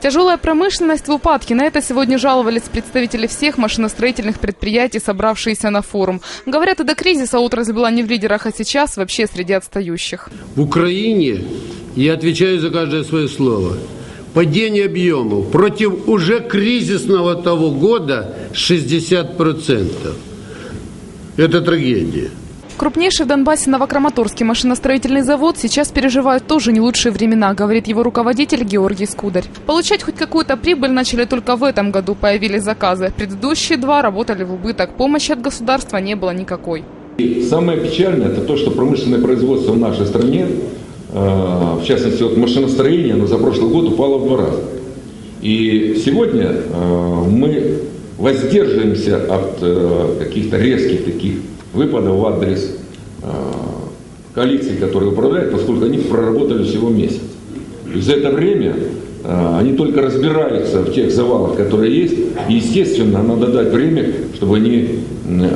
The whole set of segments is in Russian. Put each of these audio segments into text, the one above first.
Тяжелая промышленность в упадке. На это сегодня жаловались представители всех машиностроительных предприятий, собравшиеся на форум. Говорят, и до кризиса отрасль была не в лидерах, а сейчас вообще среди отстающих. В Украине, я отвечаю за каждое свое слово, падение объемов против уже кризисного того года 60%. Это трагедия. Крупнейший в Донбассе Новокраматорский машиностроительный завод сейчас переживает тоже не лучшие времена, говорит его руководитель Георгий Скударь. Получать хоть какую-то прибыль начали только в этом году, появились заказы. Предыдущие два работали в убыток, помощи от государства не было никакой. И самое печальное, это то, что промышленное производство в нашей стране, э, в частности, вот машиностроение, оно за прошлый год упало в два раза. И сегодня э, мы воздерживаемся от э, каких-то резких таких выпадов в адрес коалиции, которые управляют, поскольку они проработали всего месяц. И за это время они только разбираются в тех завалах, которые есть. И, естественно, надо дать время, чтобы они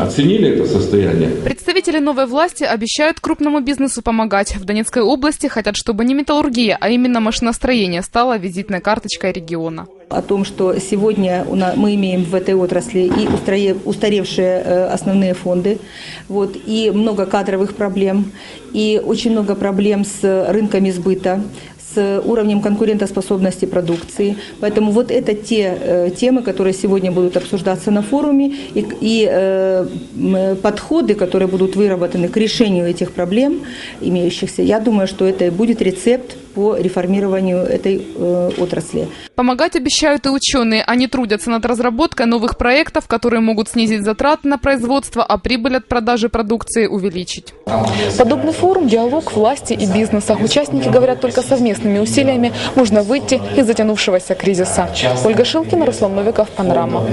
оценили это состояние. Представители новой власти обещают крупному бизнесу помогать. В Донецкой области хотят, чтобы не металлургия, а именно машиностроение стало визитной карточкой региона. О том, что сегодня мы имеем в этой отрасли и устаревшие э, основные фонды, вот, и много кадровых проблем, и очень много проблем с рынками сбыта, с уровнем конкурентоспособности продукции. Поэтому вот это те э, темы, которые сегодня будут обсуждаться на форуме, и, и э, подходы, которые будут выработаны к решению этих проблем, имеющихся. Я думаю, что это будет рецепт по реформированию этой э, отрасли. Помогать обещают и ученые. Они трудятся над разработкой новых проектов, которые могут снизить затраты на производство, а прибыль от продажи продукции увеличить. Подобный форум – диалог власти и бизнеса. Участники говорят, только совместными усилиями можно выйти из затянувшегося кризиса. Ольга Шилкина, Руслан Новиков, Панорама.